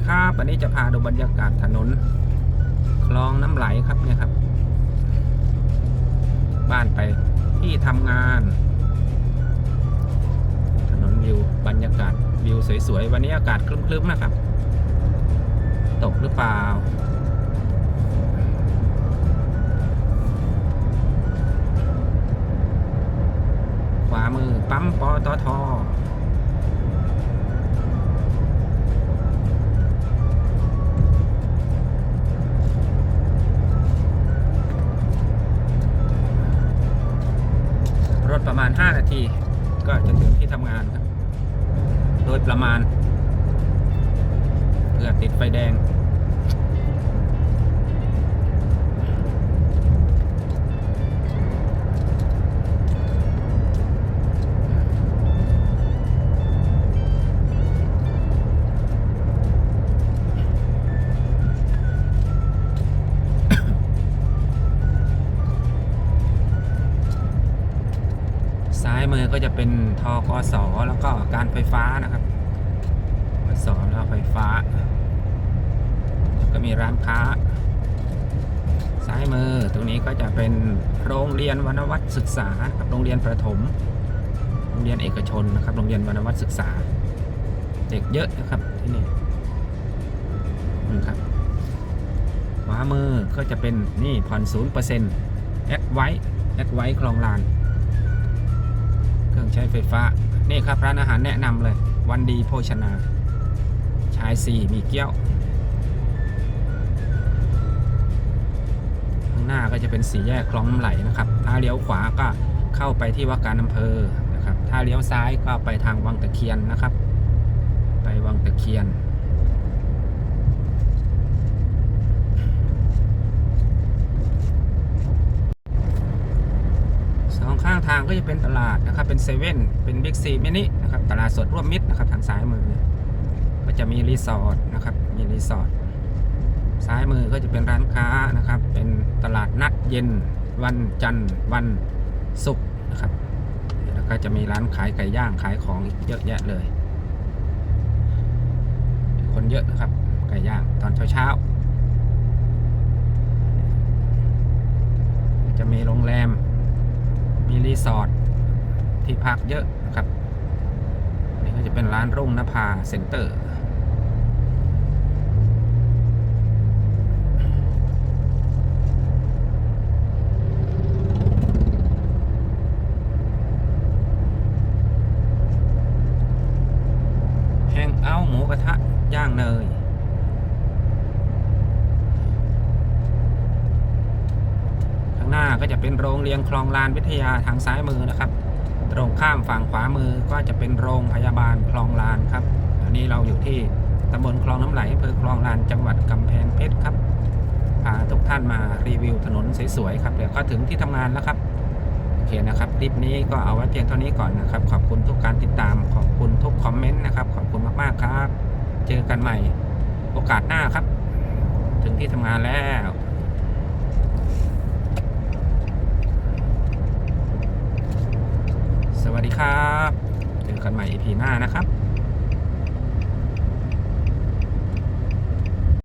ดีครับวันนี้จะพาดูบรรยากาศถนน คลองน้ำไหลครับเนี่ยครับ บ้านไปที่ทำงาน ถนนวิวบรรยากาศวิวสวยๆ วันนี้อากาศครึ้มๆนะครับ ตกหรือเปล่าขวามือปั๊มปตท ทำงานครับ โดยประมาณ เพื่อติดไฟแดงายมือก็จะเป็นทกสแล้วก็การไฟฟ้านะครับกสแล้วไฟฟ้า ก็มีร้านค้า ซ้ายมือตรงนี้ก็จะเป็นโรงเรียนวรรณวัฒน์ศึกษาครับโรงเรียนประถม โรงเรียนเอกชนนะครับ โรงเรียนวรรณวัฒน์ศึกษา เด็กเยอะนะครับที่นี่นี่ครับขวามือก็จะเป็นนี่ผ่อนศูนย์เปอร์เซ็นต์แอดไว้แอดไว้คลองลาน รื่องใช้ไฟฟ้า นี่ครับร้านอาหารแนะนำเลย วันดีโภชนา ชายสี่มีเกี้ยว ข้างหน้าก็จะเป็นสี่แยกคลองน้ำไหลนะครับ ถ้าเลี้ยวขวาก็เข้าไปที่ว่าการอำเภอนะครับ ถ้าเลี้ยวซ้ายก็ไปทางวังตะเคียนนะครับ ไปวังตะเคียน สองข้างก็จะเป็นตลาดนะครับ เป็นเซเว่น เป็นบิ๊กซีมินินะครับ ตลาดสดร่วมมิตรนะครับ ทางซ้ายมือก็จะมีรีสอร์ทนะครับ มีรีสอร์ท ซ้ายมือก็จะเป็นร้านค้านะครับ เป็นตลาดนัดเย็น วันจันทร์ วันศุกร์นะครับ แล้วก็จะมีร้านขายไก่ย่าง ขายของอีกเยอะแยะเลย คนเยอะนะครับ ไก่ย่างตอนเช้าๆ จะมีโรงแรม มีรีสอร์ทที่พักเยอะนะครับ นี่ก็จะเป็นร้านรุ่งนภาเซ็นเตอร์แฮงเอาหมูกระทะย่างเนย ข้างหน้า ก็จะเป็นโรงเรียนคลองลานวิทยาทางซ้ายมือนะครับ ตรงข้ามฝั่งขวามือก็จะเป็นโรงพยาบาลคลองลานครับอันนี้เราอยู่ที่ตำบลคลองน้ำไหลอำเภอคลองลานจังหวัดกำแพงเพชรครับพาทุกท่านมารีวิวถนนสวยๆครับเดี๋ยวก็ถึงที่ทำงานแล้วครับโอเคนะครับคลิปนี้ก็เอาไว้เพียงเท่านี้ก่อนนะครับ ขอบคุณทุกการติดตามขอบคุณทุกคอมเมนต์นะครับขอบคุณมากๆครับ เจอกันใหม่โอกาสหน้าครับ ถึงที่ทำงานแล้ว วัสดีครับ เจอกันใหม่ EP หน้านะครับ